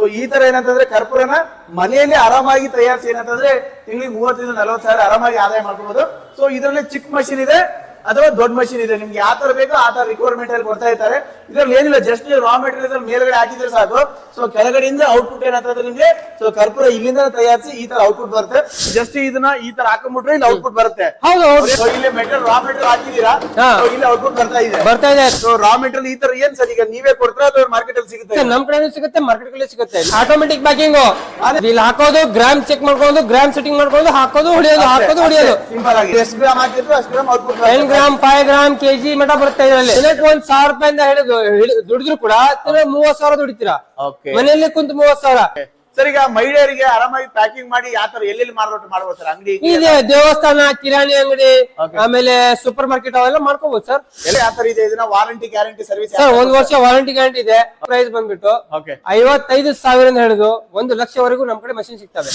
So ಈ ತರ ಏನಂತಂದ್ರೆ ಕರ್ಪೂರನ ಮನೆಯಲ್ಲಿ ಆರಾಮಾಗಿ ತಯಾರಿಸಿ ಏನಂತಂದ್ರೆ ತಿಂಗಳಿಗೆ ಮೂವತ್ತರಿಂದ ನಲವತ್ತು ಸಾವಿರ ಆರಾಮಾಗಿ ಆದಾಯ ಮಾಡ್ಕೋಬಹುದು ಸೊ ಇದರಲ್ಲಿ ಚಿಕ್ಕ ಮಷಿನ್ ಇದೆ. ಅಥವಾ ದೊಡ್ಡ ಮಷಿನ್ ಇದೆ ನಿಮ್ಗೆ ಯಾವ ತರ ಬೇಕೋ ಆ ತರ ರಿಕ್ವೈರ್ಮೆಂಟ್ ಅಲ್ಲಿ ಕೊಡ್ತಾ ಇರ್ತಾರೆ. ಇದ್ರಲ್ಲಿ ಏನಿಲ್ಲ ಜಸ್ಟ್ ರಾ ಮೆಟೀರಿಯಲ್ ಮೇಲ್ಗಡೆ ಹಾಕಿದ್ರೆ ಸಾಕು. ಸೊ ಕೆಳಗಡೆಯಿಂದ ಔಟ್ಪುಟ್ ಏನಾಗ್ತದೆ ನಿಮ್ಗೆ? ಸೊ ಕರ್ಪೂರ ಇಲ್ಲಿಂದ ತಯಾರಿಸಿ ಈ ತರ ಔಟ್ಪುಟ್ ಬರುತ್ತೆ. ಜಸ್ಟ್ ಇದನ್ನ ಈ ತರ ಹಾಕೊಂಡ್ಬಿಟ್ರೆ ಇಲ್ಲಿ ಔಟ್ಪುಟ್ ಬರುತ್ತೆ. ಹೌದು ಇಲ್ಲಿ ಮೆಟೀರಿಯಲ್ ರಾ ಮೆಟೀರಿಯಲ್ ಹಾಕಿದೀರಾ. ಇಲ್ಲಿ ಔಟ್ಪುಟ್ ಬರ್ತಾ ಇದೆ. ಬರ್ತಾ ಇದೆ. ಸೊ ರಾ ಮೆಟೀರಿಯಲ್ ಈ ತರ ಏನ್ ಸರ್ ಈಗ ನೀವೇ ಕೊಡ್ತೀರಾ ಅಥವಾ ಮಾರ್ಕೆಟ್ ಅಲ್ಲಿ ಸಿಗುತ್ತೆ? ನಮ್ ಕಡೆ ಸಿಗುತ್ತೆ ಮಾರ್ಕೆಟ್ ಅಲ್ಲಿ ಸಿಗುತ್ತೆ. ಆಟೋಮೆಟಿಕ್ ಪ್ಯಾಕಿಂಗ್ ಇಲ್ಲಿ ಹಾಕೋದು ಗ್ರಾಮ್ ಚೆಕ್ ಮಾಡ್ಕೊಂಡು ಗ್ರಾಮ್ ಸೆಟ್ಟಿಂಗ್ ಮಾಡ್ಕೊಂಡು ಹಾಕೋದು ಹೊಡಿಯೋದು ಹಾಕೋದು ಹೊಡಿಯೋದು. ಸಿಂಪಲ್ ಆಗಿ ಎಷ್ಟು ಗ್ರಾಮ್ ಹಾಕಿದ್ರು ಅಷ್ಟು gram output gram five gram KG ಮಟ ಬರುತ್ತೆ ಇದರಲ್ಲಿ. ದಿನಕ್ಕೆ ಒಂದ್ ಸಾವಿರ ರೂಪಾಯಿಂದ ಹಿಡಿದು ದುಡಿದ್ರು ಕೂಡ ಮೂವತ್ ಸಾವಿರ ದುಡಿತೀರಾ? ಮನೆಯಲ್ಲಿ ಕುಂತ ಮೂವತ್ ಸಾವಿರ. ಸರ್ ಈಗ ಮಹಿಳೆಯರಿಗೆ ಆರಾಮಾಗಿ ಪ್ಯಾಕಿಂಗ್ ಮಾಡಿ ಯಾತರ ಎಲ್ಲೆಲ್ಲಿ ಮಾರಾಟ ಮಾಡ್ಬೋದು ಸರ್? ಅಂಗಡಿ ಇದೆ ದೇವಸ್ಥಾನ ಕಿರಾಣಿ ಅಂಗಡಿ ಆಮೇಲೆ ಸೂಪರ್ ಮಾರ್ಕೆಟ್ ಅವೆಲ್ಲ ಮಾಡ್ಕೋಬಹುದು ಸರ್. ಎಲ್ಲ ಯಾವ ತರ ಇದೆ? ಇದನ್ನ ವಾರಂಟಿ ಗ್ಯಾರಂಟಿ ಸರ್ವಿಸ್ ಸರ್ ಒಂದ್ ವರ್ಷ ವಾರಂಟಿ ಗ್ಯಾರಂಟಿ ಇದೆ. ಪ್ರೈಸ್ ಬಂದ್ಬಿಟ್ಟು ಓಕೆ ಐವತ್ತೈದು ಸಾವಿರ ಹಿಡಿದು ಒಂದು ಲಕ್ಷವರೆಗೂ ನಮ್ ಕಡೆ ಮಷಿನ್ ಸಿಗ್ತವೆ.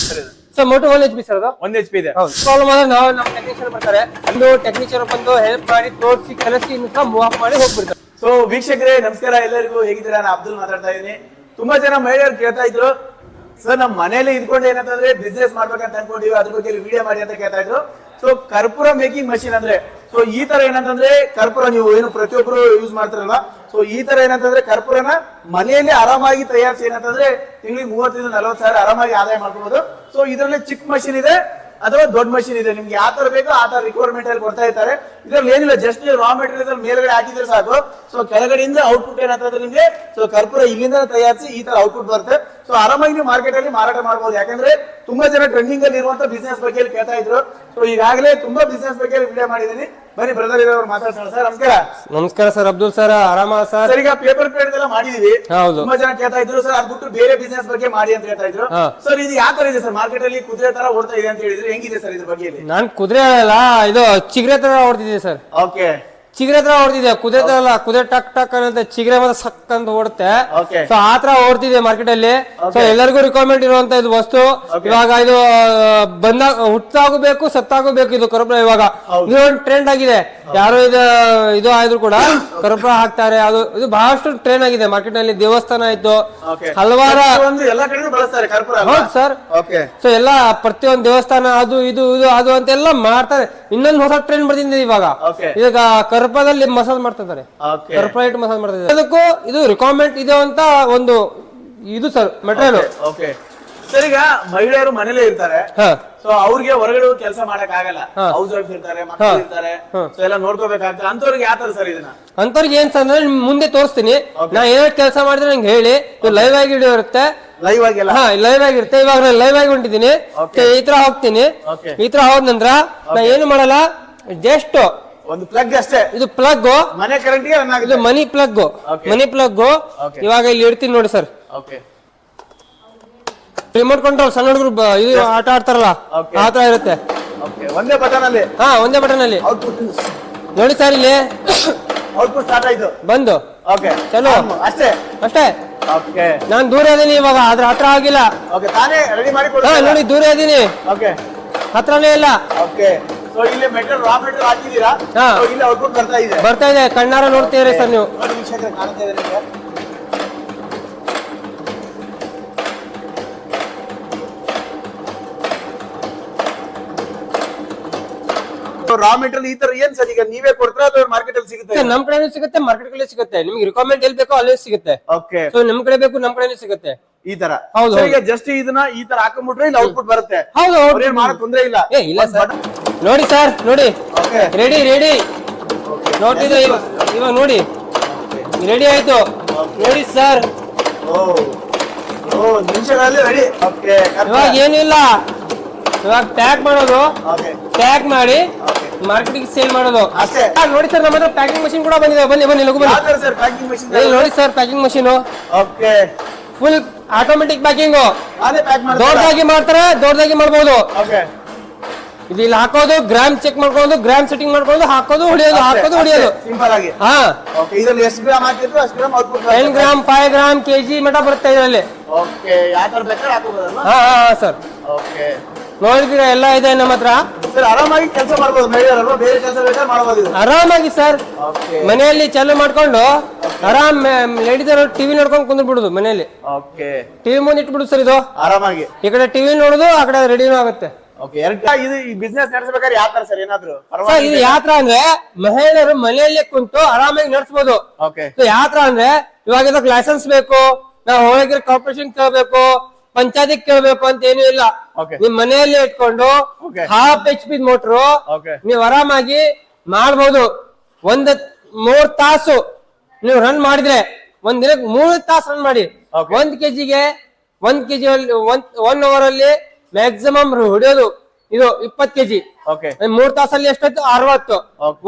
Sir motor one H P sir ಅದು? ಒಂದ್ ಎಚ್ ಪಿ ಇದೆ. ಪ್ರಾಬ್ಲಮ್ ಆದ್ರೆ ನಾವು ನಮ್ಮ ಟೆಕ್ನಿಷಿಯನ್ ಬರ್ತಾರೆ. ಒಂದು ಟೆಕ್ನಿಷಿಯನ್ ಬಂದು ಹೆಲ್ಪ್ ಮಾಡಿ ತೋರಿಸಿ ಕಲಸಿ ಇನ್ನು ಸಹ ಮೂವ್ ಮಾಡಿ ಹೋಗ್ಬಿಡ್ತಾರೆ. ಸೊ ವೀಕ್ಷಕರೇ ನಮಸ್ಕಾರ ಎಲ್ಲರಿಗೂ. ಹೇಗಿದ್ದೀರಾ? ನಾನು ಅಬ್ದುಲ್ ಮಾತಾಡ್ತಾ ಇದ್ದೀನಿ. ತುಂಬಾ ಜನ ಮಹಿಳೆಯರು ಕೇಳ್ತಾ ಇದ್ರು ಸರ್ ನಮ್ಮ ಮನೇಲಿ ಇದ್ಕೊಂಡು ಏನಂತಂದ್ರೆ ಬಿಸ್ನೆಸ್ ಮಾಡ್ಬೇಕಂತ ಅನ್ಕೊಂಡಿವಿ ಅದ್ರ ಬಗ್ಗೆ ವಿಡಿಯೋ ಮಾಡಿ ಅಂತ ಕೇಳ್ತಾ ಇದ್ರು. ಸೊ ಕರ್ಪೂರ ಮೇಕಿಂಗ್ ಮಷಿನ್ ಅಂದ್ರೆ ಸೊ ಈ ತರ ಏನಂತಂದ್ರೆ ಕರ್ಪೂರ ನೀವು ಏನು ಪ್ರತಿಯೊಬ್ಬರು ಯೂಸ್ ಮಾಡ್ತಾರಲ್ಲ ಸೊ ಈ ತರ ಏನಂತಂದ್ರೆ ಕರ್ಪೂರನ ಮನೆಯಲ್ಲಿ ಆರಾಮಾಗಿ ತಯಾರಿಸಿ ಏನಂತಂದ್ರೆ ತಿಂಗಳಿಗೆ ಮೂವತ್ತರಿಂದ ನಲವತ್ತು ಸಾವಿರ ಆರಾಮಾಗಿ ಆದಾಯ ಮಾಡ್ಕೋಬಹುದು ಸೊ ಇದರಲ್ಲಿ ಚಿಕ್ಕ ಮಷಿನ್ ಇದೆ ಅಥವಾ ದೊಡ್ಡ ಮಷಿನ್ ಇದೆ. ನಿಮ್ಗೆ ಯಾವ ತರ ಬೇಕೋ ಆ ತರ ರಿಕ್ವೈರ್ಮೆಂಟ್ ಅಲ್ಲಿ ಕೊಡ್ತಾ ಇರ್ತಾರೆ. ಇದ್ರಲ್ಲಿ ಏನಿಲ್ಲ ಜಸ್ಟ್ ರಾ ಮೆಟೀರಿಯಲ್ ಮೇಲ್ಗಡೆ ಹಾಕಿದ್ರೆ ಸಾಕು. ಸೊ ಕೆಳಗಡೆಯಿಂದ ಔಟ್ಪುಟ್ ಏನಂತಂದ್ರೆ ನಿಮ್ಗೆ ಸೊ ಕರ್ಪೂರ ಇಲ್ಲಿಂದ ತಯಾರಿಸಿ ಈ ತರ ಔಟ್ಪುಟ್ ಬರುತ್ತೆ. ಸೊ ಆರಾಮಾಗಿ ನೀವು ಮಾರ್ಕೆಟ್ ಅಲ್ಲಿ ಮಾರಾಟ ಮಾಡಬಹುದು ಯಾಕಂದ್ರೆ ತುಂಬಾ ಜನ ಟ್ರೆಂಡಿಂಗ್ ಅಲ್ಲಿ ಇರುವಂತ ಬಿಸ್ನೆಸ್ ಬಗ್ಗೆ ಕೇಳ್ತಾ ಇದ್ರು. ಸೊ ಈಗಾಗಲೇ ತುಂಬಾ ಬಿಸ್ನೆಸ್ ಬಗ್ಗೆ ವಿಡಿಯೋ ಮಾಡಿದೀನಿ ಬನ್ನಿ ಬ್ರದರ್ ಇರೋರು ಮಾತಾಡ್ಸೋಣ ಸರ್ ನಮಸ್ಕಾರ. ನಮಸ್ಕಾರ ಸರ್ ಅಬ್ದುಲ್ ಸರ್ ಆರಾಮ ಸರ್? ಸರ್ ಈಗ ಪೇಪರ್ ಪ್ಲೇಟ್ ಎಲ್ಲ ಮಾಡಿದೀವಿ. ಹೌದು. ತುಂಬಾ ಜನ ಕೇಳ್ತಾ ಇದ್ರು ಸರ್ ಅದ್ ಬಿಟ್ಟು ಬೇರೆ ಬಿಸ್ನೆಸ್ ಬಗ್ಗೆ ಮಾಡಿ ಅಂತ ಹೇಳ್ತಾ ಇದ್ರು. ಸರ್ ಇದು ಯಾವ ತರ ಇದೆ ಸರ್ ಮಾರ್ಕೆಟ್ ಅಲ್ಲಿ ಕುದುರೆ ತರ ಓಡ್ತಾ ಇದೆ ಅಂತ ಹೇಳಿದ್ರೆ ಹೆಂಗಿದೆ ಸರ್ ಇದ್ರ ಬಗ್ಗೆ ನಾನ್ ಕುದುರೆ ಅಲ್ಲ ಇದು ಚಿಗ್ರೆ ತರ ಓಡ್ತಿದ್ದೀನಿ ಸರ್ ಓಕೆ ಚಿಗ್ರೆ ತರ ಹೊಡೆದಿದೆ. ಕುದುರೆ ತರ ಅಲ್ಲ ಕುದುರೆ ಟಕ್ ಟಕ್ ಅಂತ ಚಿಗ್ರೆ ಮಾತ್ರ ಸಕ್ ಅಂತ ಓಡುತ್ತೆ. Okay. ಸೊ ಆತರ ತರ ಓಡ್ತಿದೆ ಮಾರ್ಕೆಟ್ ಅಲ್ಲಿ. ಸೊ ಎಲ್ಲರಿಗೂ ರಿಕ್ವೈರ್ಮೆಂಟ್ ಇರುವಂತ ಇದು ವಸ್ತು. ಇವಾಗ ಇದು ಬಂದ ಹುಟ್ಟಾಗೂ ಬೇಕು ಸತ್ತಾಗೂ ಬೇಕು ಇದು ಕರ್ಪೂರ ಇವಾಗ. ಇದೊಂದು ಇದು ಒಂದು ಟ್ರೆಂಡ್ ಆಗಿದೆ. ಯಾರು ಇದು ಇದು ಆದ್ರೂ ಕೂಡ ಕರ್ಪೂರ ಹಾಕ್ತಾರೆ. ಅದು ಇದು ಬಹಳಷ್ಟು ಟ್ರೆಂಡ್ ಆಗಿದೆ ಮಾರ್ಕೆಟ್ನಲ್ಲಿ ದೇವಸ್ಥಾನ ಆಯ್ತು. ಹಲವಾರ ಒಂದು ಎಲ್ಲ ಕಡೆನೂ ಬಳಸ್ತಾರೆ ಕರ್ಪೂರ ಹೌದು ಸರ್. ಓಕೆ ಸೊ ಎಲ್ಲ ಪ್ರತಿಯೊಂದು ದೇವಸ್ಥಾನ ಅದು ಇದು ಇದು ಅದು ಅಂತೆಲ್ಲ ಮಾಡ್ತಾರೆ. ಇನ್ನೊಂದು ಹೊಸ ಟ್ರೆಂಡ್ ಬರ್ತಿದೆ ಇವಾಗ. Okay. ಈಗ ಕರ್ಪದಲ್ಲಿ ಮಸಾಜ್ ಮಾಡ್ತಿದ್ದಾರೆ ಓಕೆ ಕರ್ಪ ಇಟ್ಟು ಮಸಾಜ್ ಮಾಡ್ತಿದ್ದಾರೆ ಅದಕ್ಕೂ ಇದು ರಿಕಾಮೆಂಟ್ ಇದೆ ಅಂತ ಒಂದು ಇದು ಸರ್ ಮೆಟೀರಿಯಲ್ ಓಕೆ ಸರ್ ಈಗ ಮಹಿಳೆಯರು ಮನೇಲೆ ಇರ್ತಾರೆ. ಹಾ. ಸೊ ಅವ್ರಿಗೆ ಹೊರಗಡೆ ಕೆಲಸ ಮಾಡಕ್ ಆಗಲ್ಲ. ಹೌಸ್ ವೈಫ್ ಇರ್ತಾರೆ ಮಕ್ಕಳು ಇರ್ತಾರೆ. ಸೊ ಎಲ್ಲ ನೋಡ್ಕೋಬೇಕಾಗ್ತದೆ. ಅಂತವ್ರಿಗೆ ಯಾವ ತರ ಸರ್ ಇದನ್ನ? ಅಂತವ್ರಿಗೆ ಏನ್ ಸರ್ ನಿಮ್ ಮುಂದೆ ತೋರಿಸ್ತೀನಿ. ನಾ ಏನೋ ಕೆಲಸ ಮಾಡಿದ್ರೆ ನಂಗೆ ಹೇಳಿ. ಲೈವ್ ಆಗಿ ವಿಡಿಯೋ ಇರುತ್ತೆ. ಲೈವ್ ಆಗಿಲ್ಲ ಹಾ ಲೈವ್ ಆಗಿರುತ್ತೆ ಇವಾಗ ನಾನು ಲೈವ್ ಆಗಿ ಹೊಂಟಿದ್ದೀನಿ. ಈ ತರ ಹೋಗ್ತೀನಿ. ಈ ತರ ಹೋದ ನಂತರ ನಾ ಏನು ಮಾಡಲ್ಲ ಜಸ್ಟ್ ಒಂದು ಪ್ಲಗ್ ಅಷ್ಟೇ. ಇದು ಪ್ಲಗ್ ಮನೆ ಕರೆಂಟ್ಗೆ ಇದು ಮನಿ ಪ್ಲಗ್. ಮನಿ ಪ್ಲಗ್. ಇವಾಗ ಇಲ್ಲಿ ಇಡ್ತೀನಿ ನೋಡಿ ಸರ್ ಓಕೆ ರಿಮೋಟ್ ಕಂಟ್ರೋಲ್ ಸಣ್ಣ ಹುಡುಗರು ಇದು ಆಟ ಆಡ್ತಾರಲ್ಲ. ಆ ತರ ಇರುತ್ತೆ. ಒಂದೇ ಬಟನ್ ಅಲ್ಲಿ ಹಾ ಒಂದೇ ಬಟನ್ ಅಲ್ಲಿ ನೋಡಿ ಸರ್ ಇಲ್ಲಿ. ಔಟ್ಪುಟ್ ಸ್ಟಾರ್ಟ್ ಆಯ್ತು. ಬಂದು. ಓಕೆ ಚಲೋ. ಅಷ್ಟೇ. ಅಷ್ಟೇ. ಓಕೆ ನಾನು ದೂರ ಇದೀನಿ ಇವಾಗ ಅದ್ರ ಹತ್ರ ಆಗಿಲ್ಲ. ಓಕೆ ತಾನೇ ರೆಡಿ ಮಾಡಿ ನೋಡಿ ದೂರ ಇದೀನಿ ಓಕೆ ಹತ್ರನೇ ಇಲ್ಲ. ಓಕೆ ಇಲ್ಲಿ ಮೆಟಲ್ ರಾ ಮೆಟಲ್ ಹಾಕಿದೀರಾ ಹಾ. ಇಲ್ಲಿ ಔಟ್ಪುಟ್ ಬರ್ತಾ ಇದೆ. ಬರ್ತಾ ಇದೆ. ಕಣ್ಣಾರ ನೋಡ್ತೀರಿ ಸರ್ ನೀವು. ನೋಡಿ ವೀಕ್ಷಕರೇ ಕಾಣ್ತಾ ಇದೆ ನಿಮಗೆ. ರಾ ಮೆಟೀರಿಯಲ್ ಈ ತರ ಏನ್ ಸರ್ ಈಗ ನೀವೇ ಕೊಡ್ತೀರಾ ಅಥವಾ ಮಾರ್ಕೆಟ್ ಅಲ್ಲಿ ಸಿಗುತ್ತೆ ಸರ್, ನಮ್ ಕಡೆನೂ ಸಿಗುತ್ತೆ ಮಾರ್ಕೆಟ್ ಕಡೆ ಸಿಗುತ್ತೆ. ನಿಮ್ಗೆ ರಿಕ್ವೈರ್ಮೆಂಟ್ ಎಲ್ಲಿ ಬೇಕೋ ಅಲ್ಲೇ ಸಿಗುತ್ತೆ. ಓಕೆ ಸೊ ನಮ್ ಕಡೆ ಬೇಕು ನಮ್ ಕಡೆನೂ ಸಿಗುತ್ತೆ. ಈ ತರ. ಹೌದು, So ಈಗ ಜಸ್ಟ್ ಇದನ್ನ ಈ ತರ ಹಾಕೊಂಡ್ಬಿಟ್ರೆ ಇಲ್ಲಿ ಔಟ್ಪುಟ್ ಬರುತ್ತೆ. ಹೌದು ಅವ್ರೇನ್ ಮಾಡಕ್ ತೊಂದ್ರೆ ಇಲ್ಲ. ಏ ಇಲ್ಲ ಸರ್. ನೋಡಿ ಸರ್ ನೋಡಿ. ರೆಡಿ ರೆಡಿ ನೋಡಿದ್ರೆ ಇವ- ಇವಾಗ ನೋಡಿ. ರೆಡಿ ಆಯ್ತು. ನೋಡಿ ಸರ್. ಇವಾಗ ಏನಿಲ್ಲ ಇವಾಗ ಪ್ಯಾಕ್ ಮಾಡೋದು. ಪ್ಯಾಕ್ ಮಾಡಿ ಮಾರ್ಕೆಟ್ ಮಾರ್ಕೆಟಿಗೆ ಸೇಲ್ ಮಾಡೋದು. ಅಷ್ಟೇ. ನೋಡಿ ಸರ್ ನಮ್ಮ ಹತ್ರ ಪ್ಯಾಕಿಂಗ್ ಮಷಿನ್ ಕೂಡ ಬಂದಿದೆ. ಬನ್ನಿ ಬನ್ನಿ ಲಗು ಬನ್ನಿ. ನೋಡಿ sir packing machine full automatic packing ದೊಡ್ಡದಾಗಿ ಮಾಡ್ತಾರೆ ದೊಡ್ಡದಾಗಿ ಮಾಡಬಹುದು ಇದು ಇಲ್ಲಿ ಹಾಕೋದು ಗ್ರಾಮ್ ಚೆಕ್ ಮಾಡ್ಕೊಳ್ಳೋದು ಗ್ರಾಮ್ ಸೆಟ್ಟಿಂಗ್ ಮಾಡ್ಕೊಳ್ಳೋದು ಹಾಕೋದು ಹೊಡಿಯೋದು ಹಾಕೋದು ಹೊಡಿಯೋದು. ಸಿಂಪಲ್ ಆಗಿ. ಹಾ. ಓಕೆ ಇದರಲ್ಲಿ ಎಷ್ಟು ಗ್ರಾಮ್ ಹಾಕಿದ್ರು ಅಷ್ಟು gram output ten gram five gram KG ಮಟ ಬರುತ್ತೆ ಇದರಲ್ಲಿ. ಓಕೆ ಯಾವ ತರ ಬೇಕಾದ್ರೆ ಹಾ ಹಾ ಹಾ ಸರ್. ಓಕೆ ನೋಡಿದಿರ ಎಲ್ಲ ಇದೆ ನಮ್ಮ ಹತ್ರ? ಸರ್ ಆರಾಮಾಗಿ ಕೆಲಸ ಮಹಿಳೆಯರಲ್ವಾ ಬೇರೆ ಕೆಲಸ ಬೇಕಾದ್ರೆ ಮಾಡ್ಬೋದು ಆರಾಮಾಗಿ ಸರ್. ಮನೆಯಲ್ಲಿ ಚಾಲು ಮಾಡ್ಕೊಂಡು ಆರಾಮ್ ಲೇಡಿ ಟಿವಿ ನೋಡ್ಕೊಂಡು ಕುಂದ್ ಬಿಡುದು ಮನೆಯಲ್ಲಿ. ಓಕೆ ಟಿವಿ ಮುಂದೆ ಇಟ್ಬಿಡುದು ಸರ್ ಇದು. ಆರಾಮಾಗಿ. ಈ ಕಡೆ ಟಿವಿ ನೋಡುದು ಆ ಕಡೆ ರೆಡಿನೂ ಆಗುತ್ತೆ. ಓಕೆ ಎರಡು ಇದು ಈ ಬಿಸ್ನೆಸ್ ನಡೆಸಬೇಕಾದ್ರೆ ಯಾವ ತರ ಸರ್ ಏನಾದ್ರು ಸರ್ ಇದು ಯಾತ್ರ ಅಂದ್ರೆ ಮಹಿಳೆಯರು ಮನೆಯಲ್ಲೇ ಕುಂತು ಆರಾಮಾಗಿ ನಡೆಸಬಹುದು ಓಕೆ ಯಾತ್ರ ಅಂದ್ರೆ ಇವಾಗ ಇದಕ್ಕೆ ಲೈಸೆನ್ಸ್ ಬೇಕು ನಾವು ಹೋಗಿರೋ ಕಾರ್ಪೊರೇಷನ್ ಕೇಳಬೇಕು ಪಂಚಾಯತಿ ಕೇಳಬೇಕು ಅಂತ ಏನು ಇಲ್ಲ. ನಿಮ್ ಮನೆಯಲ್ಲೇ ಇಟ್ಕೊಂಡು. Half H P motor okay ನೀವು ಆರಾಮಾಗಿ ಮಾಡಬಹುದು ಒಂದ್ ಮೂರ್ ತಾಸು ನೀವು ರನ್ ಮಾಡಿದ್ರೆ ಒಂದ್ ದಿನಕ್ಕೆ ಮೂರ್ ತಾಸು ರನ್ ಮಾಡಿ. ಒಂದ್ ಕೆಜಿಗೆ ಒಂದ್ ಕೆಜಿ ಒಂದ್ ಒನ್ ಅವರ್ ಅಲ್ಲಿ ಮ್ಯಾಕ್ಸಿಮಮ್ ಹೊಡಿಯೋದು ಇದು ಇಪ್ಪತ್ ಕೆಜಿ. ಓಕೆ ಮೂರ್ ತಾಸಲ್ಲಿ ಎಷ್ಟಾಯ್ತು? ಅರವತ್ತು.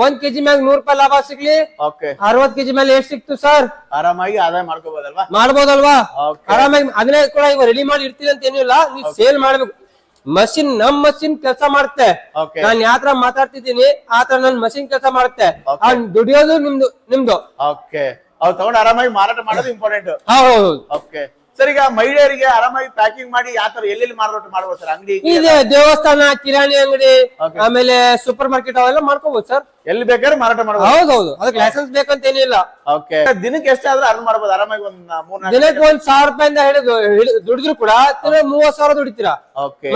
ಒಂದ್ ಕೆಜಿ ಮ್ಯಾಗ ನೂರ್ ರೂಪಾಯಿ ಲಾಭ ಸಿಗ್ಲಿ. ಓಕೆ ಅರವತ್ ಕೆಜಿ ಮೇಲೆ ಎಷ್ಟ್ ಸಿಕ್ತು ಸರ್? ಆರಾಮಾಗಿ ಆದಾಯ ಮಾಡ್ಕೋಬಹುದಲ್ವಾ ಮಾಡ್ಬೋದಲ್ವಾ. ಆರಾಮಾಗಿ ಅದನ್ನೇ ಕೂಡ ಇವಾಗ ರೆಡಿ ಮಾಡಿ ಇರ್ತೀನಿ ಅಂತ ಏನಿಲ್ಲ. ನೀವ್ ಸೇಲ್ ಮಾಡ್ಬೇಕು. ಮಷಿನ್ ನಮ್ ಮಷಿನ್ ಕೆಲಸ ಮಾಡುತ್ತೆ. ನಾನು ಯಾತ್ರ ಮಾತಾಡ್ತಿದ್ದೀನಿ ಆತರ ನನ್ ಮಷಿನ್ ಕೆಲಸ ಮಾಡುತ್ತೆ. ದುಡಿಯೋದು ನಿಮ್ದು ನಿಮ್ದು. ಓಕೆ ಅವ್ರು ತಗೊಂಡು ಆರಾಮಾಗಿ ಮಾರಾಟ ಮಾಡೋದು ಇಂಪಾರ್ಟೆಂಟ್ ಹೌದು ಓಕೆ ಸರ್ ಈಗ ಮಹಿಳೆಯರಿಗೆ ಆರಾಮಾಗಿ ಪ್ಯಾಕಿಂಗ್ ಮಾಡಿ ಯಾತರ ಎಲ್ಲೆಲ್ಲಿ ಮಾರಾಟ ಮಾಡ್ಬೋದು ಸರ್? ಅಂಗಡಿ ಇದೆ ದೇವಸ್ಥಾನ ಕಿರಾಣಿ ಅಂಗಡಿ ಆಮೇಲೆ ಸೂಪರ್ ಮಾರ್ಕೆಟ್ ಅವೆಲ್ಲ ಮಾಡ್ಕೋಬಹುದು ಸರ್. ಎಲ್ಲಿ ಬೇಕಾದ್ರೆ ಮಾರಾಟ ಮಾಡ್ಬೋದು. ಹೌದು ಅದಕ್ಕೆ ಲೈಸೆನ್ಸ್ ಬೇಕಂತ ಏನಿಲ್ಲ. ಓಕೆ ದಿನಕ್ಕೆ ಎಷ್ಟಾದ್ರೂ ಅರ್ನ್ ಮಾಡ್ಬೋದು. ಆರಾಮಾಗಿ ಒಂದ್ ಮೂರ್ ದಿನಕ್ಕೆ ಒಂದ್ ಸಾವಿರ ರೂಪಾಯಿಂದ ಹಿಡಿದು ದುಡಿದ್ರು ಕೂಡ ಮೂವತ್ ಸಾವಿರ ದುಡಿತೀರಾ?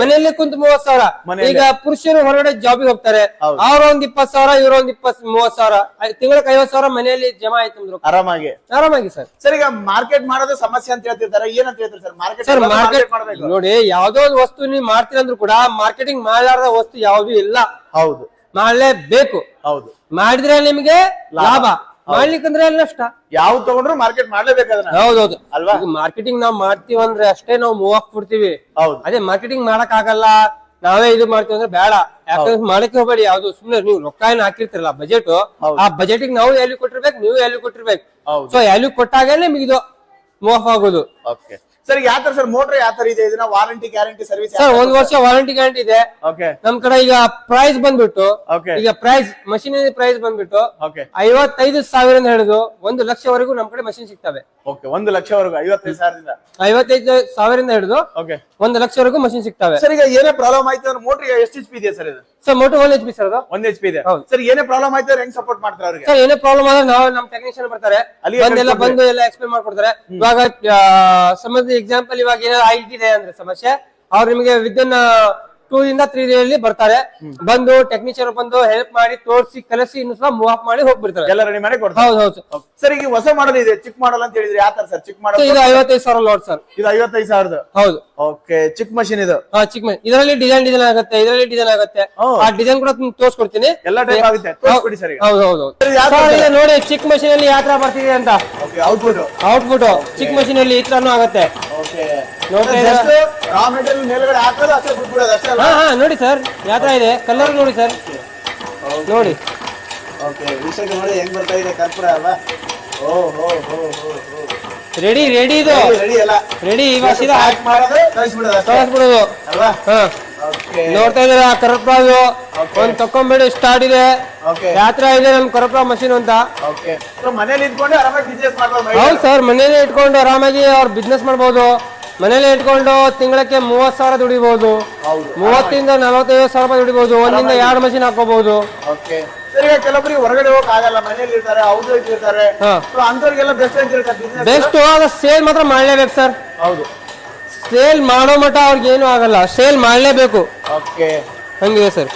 ಮನೆಯಲ್ಲಿ ಕುಂತ ಮೂವತ್ ಸಾವಿರ. ಈಗ ಪುರುಷರು ಹೊರಗಡೆ ಜಾಬಿಗೆ ಹೋಗ್ತಾರೆ. ಅವ್ರ ಒಂದ್ ಇಪ್ಪತ್ ಸಾವಿರ ಇವ್ರ ಒಂದ್ ಇಪ್ಪತ್ ಮೂವತ್ ಸಾವಿರ ತಿಂಗಳಿಗೆ ಐವತ್ ಸಾವಿರ ಮನೆಯಲ್ಲಿ ಜಮಾ ಆಯ್ತು ಅಂದ್ರು. ಆರಾಮಾಗಿ. ಆರಾಮಾಗಿ ಸರ್. ಸರ್ ಈಗ ಮಾರ್ಕೆಟ್ ಮಾಡೋದು ಸಮಸ್ಯೆ ಅಂತ ಹೇಳ್ತಿರ್ತಾರೆ. ಏನಂತ ಹೇಳ್ತಾರೆ ಸರ್? ಮಾರ್ಕೆಟ್ ಸರ್ ಮಾರ್ಕೆಟ್ ಮಾಡ್ಬೇಕು. ನೋಡಿ ಯಾವ್ದೋ ಒಂದು ವಸ್ತು ನೀವು ಮಾಡ್ತೀರಂದ್ರು ಕೂಡ ಮಾರ್ಕೆಟಿಂಗ್ ಮಾಡಲಾರದ ವಸ್ತು ಯಾವ್ದು ಇಲ್ಲ. ಹೌದು. ಮಾಡ್ಲೇಬೇಕು. ಹೌದು. ಮಾಡಿದ್ರೆ ನಿಮ್ಗೆ ಲಾಭ. ಮಾಡ್ಲಿಕ್ಕಂದ್ರೆ ಅಲ್ಲಿ ನಷ್ಟ. ಯಾವ್ದು ತಗೊಂಡ್ರು ಮಾರ್ಕೆಟ್ ಮಾಡ್ಲೇಬೇಕಾದ್ರೆ ಹೌದೌದು. ಅಲ್ವಾ? ಮಾರ್ಕೆಟಿಂಗ್ ನಾವ್ ಮಾಡ್ತೀವಿ ಅಂದ್ರೆ ಅಷ್ಟೇ ನಾವು ಮೂವ್ ಕೊಡ್ತೀವಿ. ಹೌದು. ಅದೇ ಮಾರ್ಕೆಟಿಂಗ್ ಮಾಡಕ್ ಆಗಲ್ಲ ನಾವೇ ಇದು ಮಾಡ್ತೀವಿ ಅಂದ್ರೆ ಬೇಡ. ಯಾಕಂದ್ರೆ ಮಾಡಕ್ಕೆ ಹೋಗ್ಬೇಡಿ. ಯಾವ್ದು ಸುಮ್ನೆ ನೀವು ರೊಕ್ಕ ಏನ್ ಹಾಕಿರ್ತಿರಲ್ಲ ಬಜೆಟ್ ಆ ಬಜೆಟ್ ನಾವು ವ್ಯಾಲ್ಯೂ ಕೊಟ್ಟಿರ್ಬೇಕು ನೀವು ವ್ಯಾಲ್ಯೂ ಕೊಟ್ಟಿರ್ಬೇಕು. ಸೊ ವ್ಯಾಲ್ಯೂ ಕೊಟ್ಟಾಗ ನಿಮ್ಗೆ ಇದು ಮೂವ್ ಆಗೋದು. ಓಕೆ ಸರ್ ಯಾವ ತರ ಸರ್ ಮೋಟರ್ ಯಾವ ತರ ಇದೆ? ಇದನ್ನ ವಾರಂಟಿ ಗ್ಯಾರಂಟಿ ಸರ್ವಿಸ್ ಸರ್ ಒಂದ್ ವರ್ಷ ವಾರಂಟಿ ಗ್ಯಾರಂಟಿ ಇದೆ. ಓಕೆ ನಮ್ ಕಡೆ ಈಗ ಪ್ರೈಸ್ ಬಂದ್ಬಿಟ್ಟು ಓಕೆ ಈಗ ಪ್ರೈಸ್ ಮಷೀನ್ ಪ್ರೈಸ್ ಬಂದ್ಬಿಟ್ಟು ಓಕೆ ಐವತ್ತೈದು ಸಾವಿರದಿಂದ ಹಿಡಿದು ಒಂದು ಲಕ್ಷವರೆಗೂ ನಮ್ ಕಡೆ ಮಷೀನ್ ಸಿಗ್ತವೆ. ಓಕೆ ಒಂದು ಲಕ್ಷವರೆಗೂ ಐವತ್ತೈದು ಸಾವಿರದಿಂದ? ಐವತ್ತೈದು ಸಾವಿರದಿಂದ ಹಿಡಿದು ಓಕೆ ಒಂದು ಲಕ್ಷವರೆಗೂ ಮಷೀನ್ ಸಿಗ್ತವೆ. ಸರ್ ಈಗ ಏನೇ ಪ್ರಾಬ್ಲಮ್ ಆಯ್ತು ಅಂದ್ರೆ ಮೋಟರ್ ಎಷ್ಟು ಎಚ್ ಪಿ ಇದೆ ಸರ್ ಇದು? Sir motor one H P sir ಒಂದ್ ಎಚ್ ಪಿ ಇದೆ. ಹೌದು. ಸರ್ ಏನೇ ಪ್ರಾಬ್ಲಮ್ ಆಯ್ತು ಹೆಂಗ್ ಸಪೋರ್ಟ್ ಮಾಡ್ತಾರೆ ಅವ್ರಿಗೆ? ಸರ್ ಏನೇ ಪ್ರಾಬ್ಲಮ್ ಆದ್ರೆ ನಾವು ನಮ್ ಟೆಕ್ನಿಷಿಯನ್ ಬರ್ತಾರೆ. ಅಲ್ಲಿ ಬಂದೆಲ್ಲ ಬಂದು ಎಲ್ಲ ಎಕ್ಸ್ಪ್ಲೇನ್ ಮಾಡ್ಕೊಡ್ತಾರೆ. ಇವಾಗ ಸಂಬಂಧ ಎಕ್ಸಾಂಪಲ್ ಇವಾಗ ಏನಾದ್ರು ಆಗಿದೆ ಅಂದ್ರೆ ಸಮಸ್ಯೆ ಅವ್ರು ನಿಮಗೆ ವಿದಿನ್ ಟೂ ಇಂದ ತ್ರೀ ಡೇಲಿ ಬರ್ತಾರೆ. ಬಂದು ಟೆಕ್ನಿಷಿಯನ್ ಬಂದು ಹೆಲ್ಪ್ ಮಾಡಿ ತೋರಿಸಿ ಕಲಸಿ ಇನ್ನು ಸಹ ಮೂವ್ ಆಫ್ ಮಾಡಿ ಹೋಗ್ಬಿಡ್ತಾರೆ. ಎಲ್ಲ ರೆಡಿ ಮಾಡಿ ಕೊಡ್ತಾರೆ. ಹೌದು ಹೌದು. ಸರಿ ಈಗ ಹೊಸ ಮಾಡಲ್ ಇದೆ. ಚಿಕ್ ಮಾಡಲ್ ಅಂತ ಹೇಳಿದ್ರೆ ಯಾವ ತರ ಸರ್? ಚಿಕ್ ಮಾಡಲ್ ಇದು ಐವತ್ತೈದು ಸಾವಿರ ಲೋಡ್ ಸರ್. ಇದು ಐವತ್ತೈದು ಸಾವಿರದ ಹೌದು. ಓಕೆ ಚಿಕ್ ಮಷಿನ್ ಇದು? ಹಾ ಚಿಕ್ ಮಷಿನ್ ಇದರಲ್ಲಿ ಡಿಸೈನ್ ಡಿಸೈನ್ ಆಗುತ್ತೆ ಇದರಲ್ಲಿ ಡಿಸೈನ್ ಆಗುತ್ತೆ. ಆ ಡಿಸೈನ್ ಕೂಡ ತೋರಿಸ್ಕೊಡ್ತೀನಿ. ಎಲ್ಲ ಟೈಪ್ ಆಗುತ್ತೆ. ತೋರಿಸ್ಕೊಡಿ ಸರ್ ಹೌದು ಹೌದು ನೋಡಿ ಚಿಕ್ ಮಷಿನ್ ಅಲ್ಲಿ ಯಾವ ತರ ಬರ್ತಿದೆ ಅಂತ. ಔಟ್ಪುಟ್ ಔಟ್ಪುಟ್ ಚಿಕ್ ಮಷಿನ್ ಅಲ್ಲಿ ಈ ತರನು ಆಗುತ್ತೆ. ಓಕೆ ನೋಡಿ ರಾ ಮೆಟೀರಿಯಲ್ ಮೇಲ್ಗಡೆ ಹಾಕೋದು ಅಷ್ಟೇ ಬಿಟ್ಬಿಡೋದು ಅಷ್ಟೇ ಅಲ್ಲ ಹಾ ಹಾ ನೋಡಿ ಸರ್ ಯಾವ ತರ ಇದೆ ಕಲರ್ ನೋಡಿ ಸರ್. ನೋಡಿ. ಓಕೆ ವಿಷಯಕ್ಕೆ ನೋಡಿ ಹೆಂಗ್ ಬರ್ತಾ ಇದೆ ಕರ್ಪೂರ ಅಲ್ವಾ? ಓ ಹೋ ಹೋ ಹೋ ಹೋ. ರೆಡಿ ರೆಡಿ ಇದು. ರೆಡಿ ಅಲ್ಲ ರೆಡಿ ಇವಾಗ ಸೀದಾ ಮಾಡೋದು ಕಳಿಸ್ಬಿಡೋದು ಅಷ್ಟೇ. ಕಳಿಸ್ಬಿಡೋದು. ಅಲ್ವಾ? ಹಾ. ಓಕೆ. ನೋಡ್ತಾ ಇದ್ದೀರಾ ಕರಪ್ರಾದು ಒಂದ್ ತಕೊಂಬೇಡಿ ಸ್ಟಾರ್ಟ್ ಇದೆ. ಯಾತ್ರ ಇದೆ ನಮ್ ಕರಪ್ರಾ ಮಷೀನ್ ಅಂತ. ಹೌದು ಸರ್ ಮನೇಲಿ ಇಟ್ಕೊಂಡು ಆರಾಮಾಗಿ ಅವ್ರು ಬಿಸ್ನೆಸ್ ಮಾಡ್ಬೋದು. ಮನೇಲಿ ಇಟ್ಕೊಂಡು ತಿಂಗಳಕ್ಕೆ ಮೂವತ್ ಸಾವಿರ ದುಡಿಬಹುದು ಹೌದು. ಮೂವತ್ತಿಂದ ನಲವತ್ತೈದು ಸಾವಿರ ರೂಪಾಯಿ ದುಡಿಬಹುದು ಒಂದಿಂದ ಎರಡು ಮಷಿನ್ ಹಾಕೋಬಹುದು ಕೆಲವೊಬ್ಬರಿಗೆ ಹೊರಗಡೆ ಹೋಗಕ್ ಆಗಲ್ಲ. ಮನೇಲಿ ಇರ್ತಾರೆ ಹೌಸ್ ಇರ್ತಾರೆ. ಹಾ. ಸೊ ಅಂತವ್ರಿಗೆಲ್ಲ ಬೆಸ್ಟ್ ಅಂತ ಬೆಸ್ಟ್ ಆದ ಸೇಲ್ ಮಾತ್ರ ಮಾಡಲೇಬೇಕು ಸರ್ ಹೌದು. ಸೇಲ್ ಮಾಡೋ ಮಟ್ಟ ಅವ್ರಿಗೆ ಏನು ಆಗಲ್ಲ. ಸೇಲ್ ಮಾಡಲೇಬೇಕು. ಓಕೆ. ಹಂಗಿದೆ ಸರ್